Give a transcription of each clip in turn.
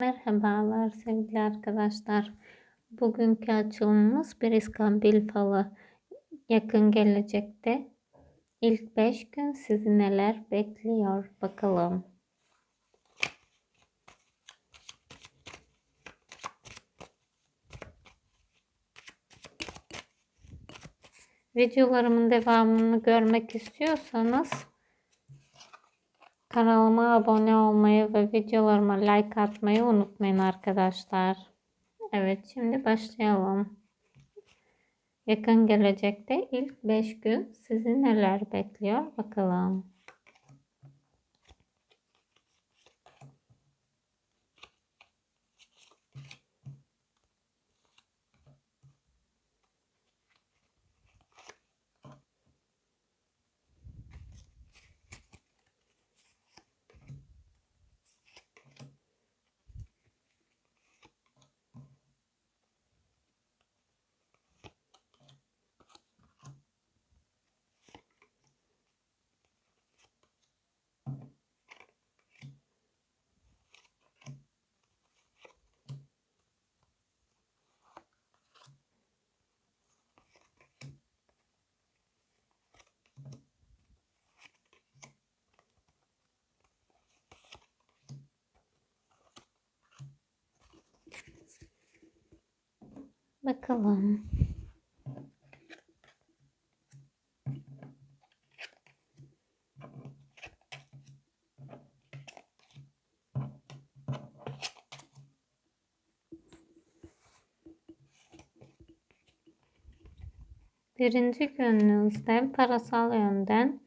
Merhabalar sevgili arkadaşlar. Bugünkü açılımımız bir iskambil falı. Yakın gelecekte ilk 5 gün sizi neler bekliyor bakalım. Videolarımın devamını görmek istiyorsanız kanalıma abone olmayı ve videolarıma like atmayı unutmayın arkadaşlar. Evet şimdi başlayalım. Yakın gelecekte ilk 5 gün sizi neler bekliyor bakalım. Bakalım. Birinci gününüzde parasal yönden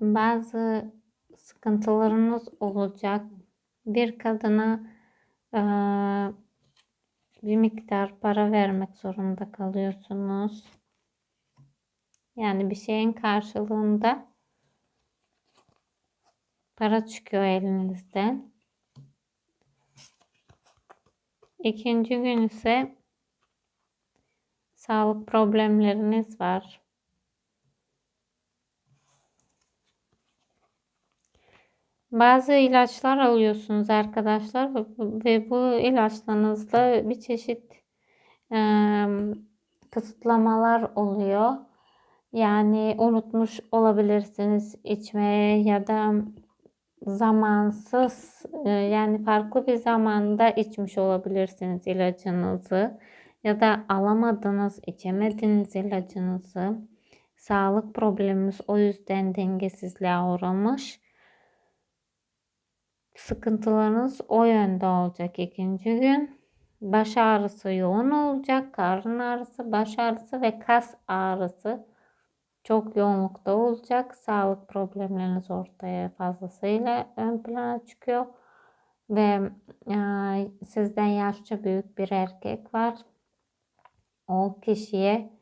bazı sıkıntılarınız olacak. Bir kadına bir miktar para vermek zorunda kalıyorsunuz. Yani bir şeyin karşılığında para çıkıyor elinizden. İkinci gün ise sağlık problemleriniz var. Bazı ilaçlar alıyorsunuz arkadaşlar ve bu ilaçlarınızda bir çeşit e, kısıtlamalar oluyor. Yani unutmuş olabilirsiniz içmeye ya da zamansız e, yani farklı bir zamanda içmiş olabilirsiniz ilacınızı ya da alamadınız, içemediniz ilacınızı. Sağlık problemimiz o yüzden dengesizliğe uğramış sıkıntılarınız o yönde olacak ikinci gün. Baş ağrısı yoğun olacak. Karın ağrısı, baş ağrısı ve kas ağrısı çok yoğunlukta olacak. Sağlık problemleriniz ortaya fazlasıyla ön plana çıkıyor. Ve e, sizden yaşça büyük bir erkek var. O kişiye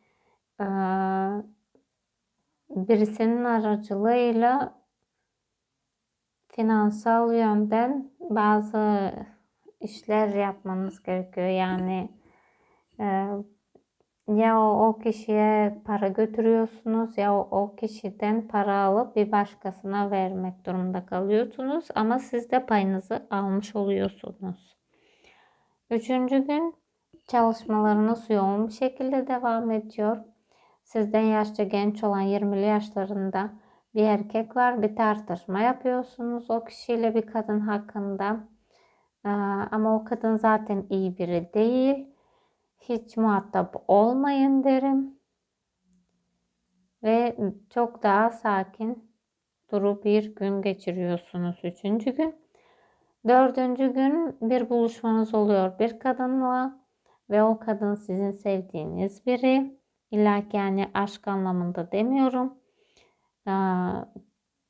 e, birisinin aracılığıyla finansal yönden bazı işler yapmanız gerekiyor. Yani e, ya o, o kişiye para götürüyorsunuz ya o, o kişiden para alıp bir başkasına vermek durumunda kalıyorsunuz. Ama siz de payınızı almış oluyorsunuz. Üçüncü gün çalışmalarınız yoğun bir şekilde devam ediyor. Sizden yaşça genç olan 20'li yaşlarında bir erkek var. Bir tartışma yapıyorsunuz o kişiyle bir kadın hakkında. Ee, ama o kadın zaten iyi biri değil. Hiç muhatap olmayın derim. Ve çok daha sakin duru bir gün geçiriyorsunuz üçüncü gün. Dördüncü gün bir buluşmanız oluyor bir kadınla ve o kadın sizin sevdiğiniz biri. İlla ki yani aşk anlamında demiyorum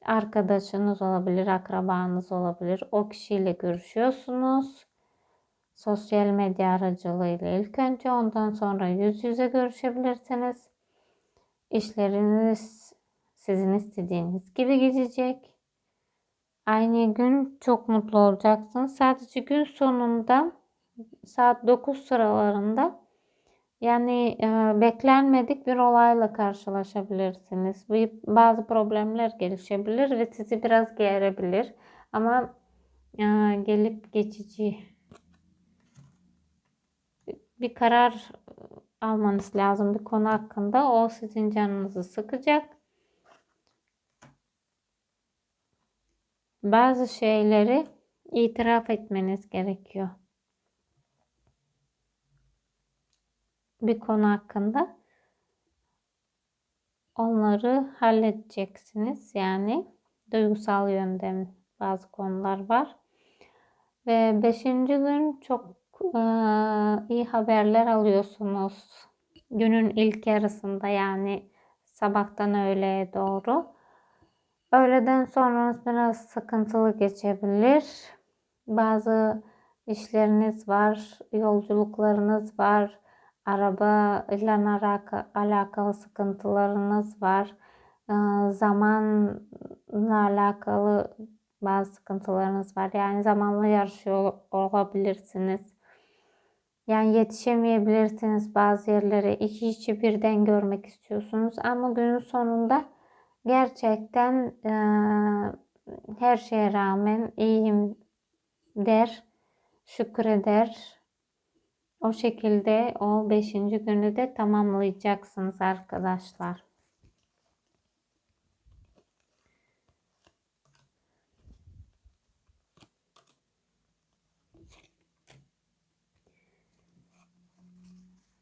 arkadaşınız olabilir, akrabanız olabilir. O kişiyle görüşüyorsunuz. Sosyal medya aracılığıyla ilk önce ondan sonra yüz yüze görüşebilirsiniz. İşleriniz sizin istediğiniz gibi gidecek. Aynı gün çok mutlu olacaksınız. Sadece gün sonunda saat 9 sıralarında yani e, beklenmedik bir olayla karşılaşabilirsiniz. Bazı problemler gelişebilir ve sizi biraz gerebilir. Ama e, gelip geçici bir karar almanız lazım bir konu hakkında. O sizin canınızı sıkacak. Bazı şeyleri itiraf etmeniz gerekiyor. Bir konu hakkında onları halledeceksiniz. Yani duygusal yönden bazı konular var. Ve beşinci gün çok e, iyi haberler alıyorsunuz. Günün ilk yarısında yani sabahtan öğleye doğru. Öğleden sonranız biraz sıkıntılı geçebilir. Bazı işleriniz var, yolculuklarınız var, araba ile alakalı sıkıntılarınız var. Ee, zamanla alakalı bazı sıkıntılarınız var. Yani zamanla yarışıyor olabilirsiniz. Yani yetişemeyebilirsiniz bazı yerlere. İki işi birden görmek istiyorsunuz. Ama günün sonunda gerçekten e, her şeye rağmen iyiyim der, şükreder. O şekilde o beşinci günü de tamamlayacaksınız arkadaşlar.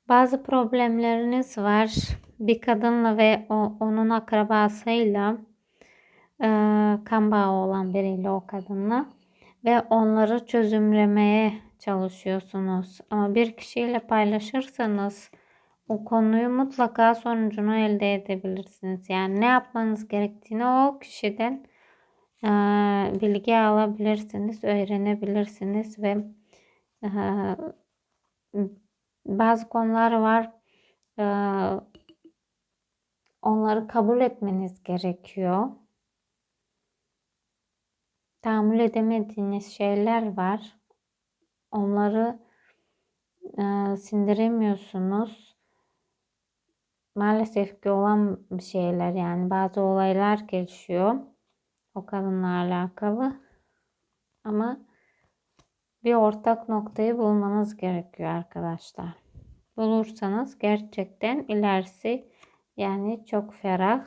Bazı problemleriniz var. Bir kadınla ve o, onun akrabasıyla e, kan bağı olan biriyle o kadınla ve onları çözümlemeye çalışıyorsunuz. Ama bir kişiyle paylaşırsanız o konuyu mutlaka sonucunu elde edebilirsiniz. Yani ne yapmanız gerektiğini o kişiden e, bilgi alabilirsiniz, öğrenebilirsiniz ve e, bazı konular var. E, onları kabul etmeniz gerekiyor. Tahammül edemediğiniz şeyler var. Onları e, sindiremiyorsunuz. Maalesef ki olan şeyler yani bazı olaylar gelişiyor. O kadınla alakalı. Ama bir ortak noktayı bulmanız gerekiyor arkadaşlar. Bulursanız gerçekten ilerisi yani çok ferah,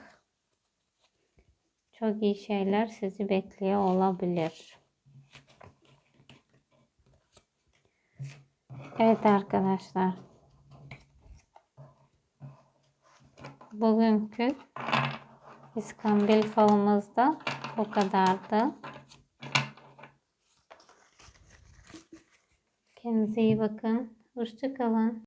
çok iyi şeyler sizi bekliyor olabilir. Evet arkadaşlar. Bugünkü İskambil falımızda bu kadardı. Kendinize iyi bakın. Hoşçakalın.